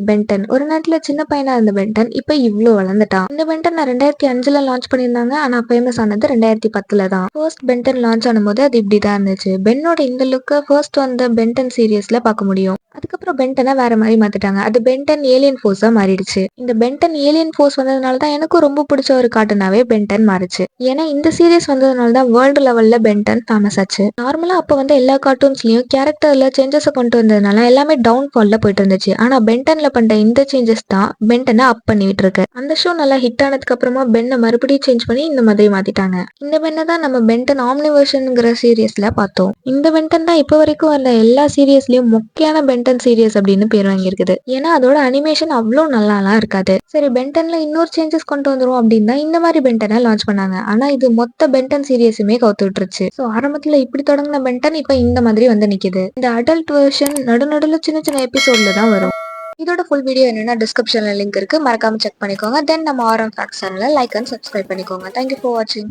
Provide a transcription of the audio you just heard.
Ben 10 ஒரு நேரத்துல சின்ன பையனா இருந்த பென்டன் இப்ப இவ்ளோ வளர்ந்துட்டான். இந்த பென்டன் ரெண்டாயிரத்தி அஞ்சுல லான்ச் பண்ணியிருந்தாங்க. ஆனா ஃபேமஸ் ஆனது ரெண்டாயிரத்தி பத்துல தான். ஃபர்ஸ்ட் பென்டன் லான்ச் ஆனும்போது அது இப்படிதான் இருந்துச்சு. பென்னோட இந்த லுக்கை ஃபர்ஸ்ட் வந்த பென்டன் சீரியஸ்ல பார்க்க முடியும். அதுக்கப்புறம் பென்டனை வேற மாதிரி மாத்திட்டாங்க. அது பென்டன் ஏலியன் ஃபோர்ஸா மாறிடுச்சு. இந்த பென்டன் ஏலியன் ஃபோர்ஸ் வந்ததுனால தான் எனக்கும் ரொம்ப பிடிச்ச ஒரு கார்ட்டூனாவே பென்டன் மாறிச்சு. ஏன்னா இந்த சீரியஸ் வந்ததுனால தான் வேர்ல்டு லெவல்ல பென்டன் ஃபேமஸ் ஆச்சு. நார்மலா அப்ப வந்து எல்லா கார்ட்டூன்ஸ்லயும் கேரக்டர்ல சேஞ்சஸ் கொண்டு வந்ததுனால எல்லாமே டவுன் ஃபால்ல போயிட்டு இருந்துச்சு. ஆனா பென்டன்ல பண்ற இந்த சேஞ்சஸ் தான் பென்டனை அப் பண்ணிட்டு இருக்கு. அந்த ஷோ நல்லா ஹிட் ஆனதுக்கு அப்புறமா பென்னை மறுபடியும் சேஞ்ச் பண்ணி இந்த மாதிரி மாத்திட்டாங்க. இந்த பென்னை தான் நம்ம பென்டன் ஆம்னிவர்ஷன்ங்கிற சீரியஸ்ல பார்த்தோம். இந்த பென்டன் தான் இப்போ வரைக்கும் வந்த எல்லா சீரியஸ்லயும் முக்கியமான பென்டன் சீரியஸ் அப்படின்னு பேர் வாங்கியிருக்குது. ஏன்னா அதோட அனிமேஷன் அவ்வளோ நல்லாலாம் இருக்காது. சரி பென்டன்ல இன்னொரு சேஞ்சஸ் கொண்டு வந்துரும் அப்படின்னா இந்த மாதிரி பென்டனை லான்ச் பண்ணாங்க. ஆனா இது மொத்த பென்டன் சீரியஸுமே கவுத்துட்டுருச்சு ஸோ ஆரம்பத்துல இப்படி தொடங்கின பென்டன் இப்போ இந்த மாதிரி வந்து நிக்குது. இந்த அடல்ட் வெர்ஷன் நடுநடுல சின்ன சின்ன எபிசோட்ல தான் வரும். இதோட ஃபுல் வீடியோ என்னன்னா டிஸ்கிரிப்ஷன்ல லிங்க் இருக்கு. மறக்காம செக் பண்ணிக்கோங்க. தென் நம்ம ஆரம் ஃபேக்ஸ் சேனலை லைக் அண்ட் சப்ஸ்கிரைப் பண்ணிக்கோங்க. தேங்க்யூ ஃபார் வாட்சிங்